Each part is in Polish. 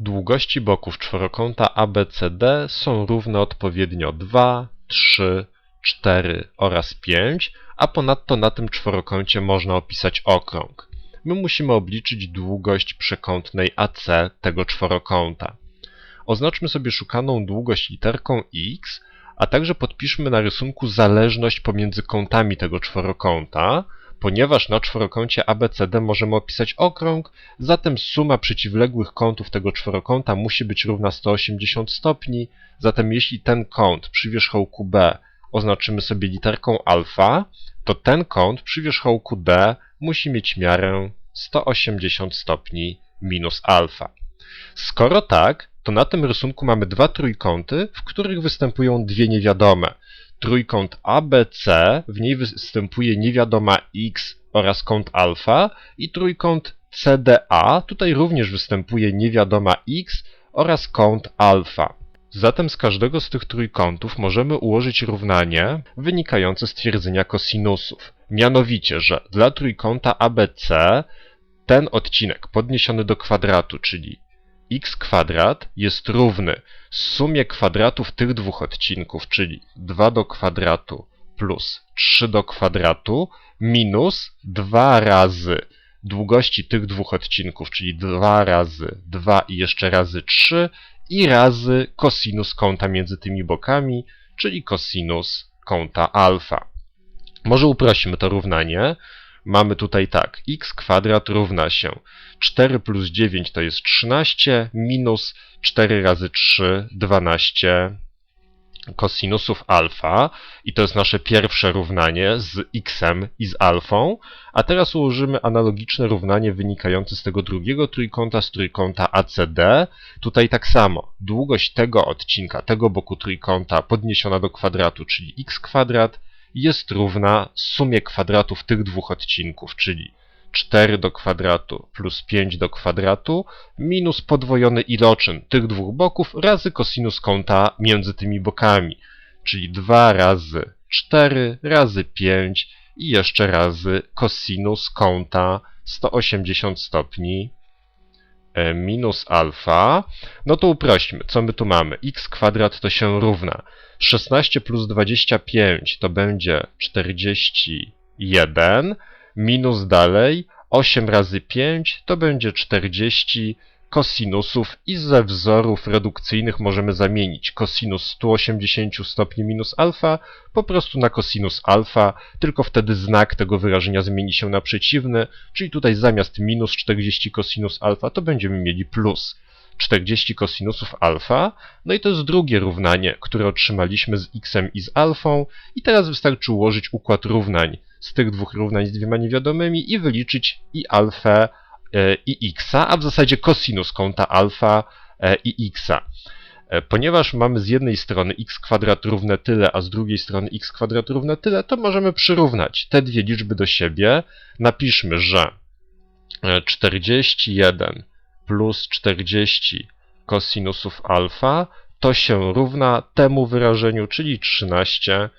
Długości boków czworokąta ABCD są równe odpowiednio 2, 3, 4 oraz 5, a ponadto na tym czworokącie można opisać okrąg. My musimy obliczyć długość przekątnej AC tego czworokąta. Oznaczmy sobie szukaną długość literką x, a także podpiszmy na rysunku zależność pomiędzy kątami tego czworokąta, ponieważ na czworokącie ABCD możemy opisać okrąg, zatem suma przeciwległych kątów tego czworokąta musi być równa 180 stopni, zatem jeśli ten kąt przy wierzchołku B oznaczymy sobie literką alfa, to ten kąt przy wierzchołku D musi mieć miarę 180 stopni minus alfa. Skoro tak, to na tym rysunku mamy dwa trójkąty, w których występują dwie niewiadome. Trójkąt ABC, w niej występuje niewiadoma x oraz kąt alfa i trójkąt CDA, tutaj również występuje niewiadoma x oraz kąt alfa. Zatem z każdego z tych trójkątów możemy ułożyć równanie wynikające z twierdzenia kosinusów. Mianowicie, że dla trójkąta ABC ten odcinek podniesiony do kwadratu, czyli x kwadrat jest równy sumie kwadratów tych dwóch odcinków, czyli 2 do kwadratu plus 3 do kwadratu minus 2 razy długości tych dwóch odcinków, czyli 2 razy 2 i jeszcze razy 3 i razy kosinus kąta między tymi bokami, czyli kosinus kąta alfa. Może uprośmy to równanie. Mamy tutaj tak, x kwadrat równa się 4 plus 9 to jest 13, minus 4 razy 3, 12 kosinusów alfa. I to jest nasze pierwsze równanie z xem i z alfą, a teraz ułożymy analogiczne równanie wynikające z tego drugiego trójkąta, z trójkąta ACD. Tutaj tak samo, długość tego odcinka, tego boku trójkąta podniesiona do kwadratu, czyli x kwadrat, jest równa sumie kwadratów tych dwóch odcinków, czyli 4 do kwadratu plus 5 do kwadratu minus podwojony iloczyn tych dwóch boków razy kosinus kąta między tymi bokami, czyli 2 razy 4 razy 5 i jeszcze razy kosinus kąta 180 stopni minus alfa. No to uprośćmy, co my tu mamy? x kwadrat to się równa 16 plus 25 to będzie 41 minus dalej 8 razy 5 to będzie 40 kosinusów i ze wzorów redukcyjnych możemy zamienić kosinus 180 stopni minus alfa po prostu na kosinus alfa, tylko wtedy znak tego wyrażenia zmieni się na przeciwny, czyli tutaj zamiast minus 40 kosinus alfa to będziemy mieli plus 40 kosinusów alfa. No i to jest drugie równanie, które otrzymaliśmy z x i z alfą i teraz wystarczy ułożyć układ równań z tych dwóch równań z dwiema niewiadomymi i wyliczyć i alfę i x, a w zasadzie kosinus kąta alfa e, i x. E, ponieważ mamy z jednej strony x kwadrat równe tyle, a z drugiej strony x kwadrat równe tyle, to możemy przyrównać te dwie liczby do siebie. Napiszmy, że 41 plus 40 kosinusów alfa to się równa temu wyrażeniu, czyli 13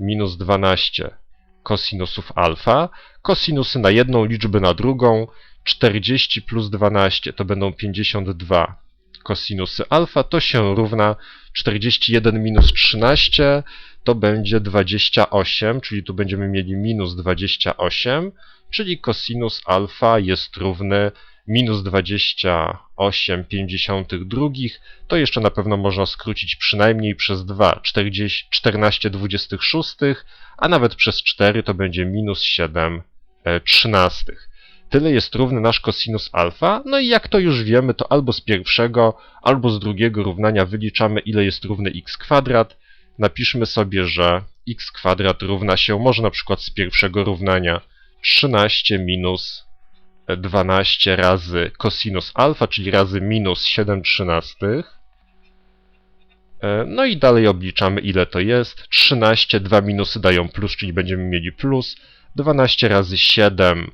minus 12 kosinusów alfa. Kosinusy na jedną liczbę na drugą. 40 plus 12 to będą 52 kosinusy alfa. To się równa 41 minus 13 to będzie 28, czyli tu będziemy mieli minus 28, czyli kosinus alfa jest równy minus 28 52, to jeszcze na pewno można skrócić przynajmniej przez 2, 40, 14 26, a nawet przez 4 to będzie minus 7 13. E, Tyle jest równy nasz kosinus alfa, no i jak to już wiemy, to albo z pierwszego, albo z drugiego równania wyliczamy ile jest równy x kwadrat. Napiszmy sobie, że x kwadrat równa się, może na przykład z pierwszego równania, 13 minus 12 razy cosinus alfa, czyli razy minus 7 trzynastych. E, no i dalej obliczamy ile to jest. 13, dwa minusy dają plus, czyli będziemy mieli plus. 12 razy 7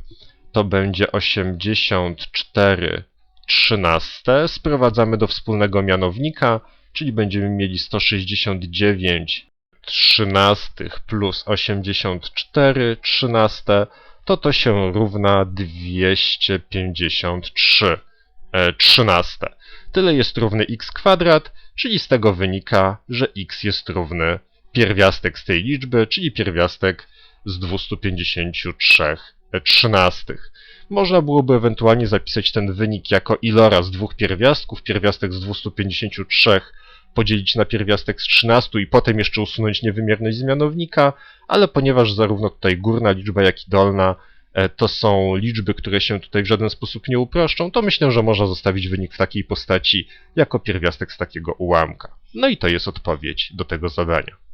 to będzie 84 trzynaste. Sprowadzamy do wspólnego mianownika, czyli będziemy mieli 169 trzynastych plus 84 trzynaste to to się równa 253 e, trzynaste. tyle jest równy x kwadrat, czyli z tego wynika, że x jest równy pierwiastek z tej liczby, czyli pierwiastek z 253 trzynastych. Można byłoby ewentualnie zapisać ten wynik jako iloraz dwóch pierwiastków, pierwiastek z 253 podzielić na pierwiastek z 13 i potem jeszcze usunąć niewymierność z mianownika, ale ponieważ zarówno tutaj górna liczba, jak i dolna e, to są liczby, które się tutaj w żaden sposób nie uproszczą, to myślę, że można zostawić wynik w takiej postaci jako pierwiastek z takiego ułamka. No i to jest odpowiedź do tego zadania.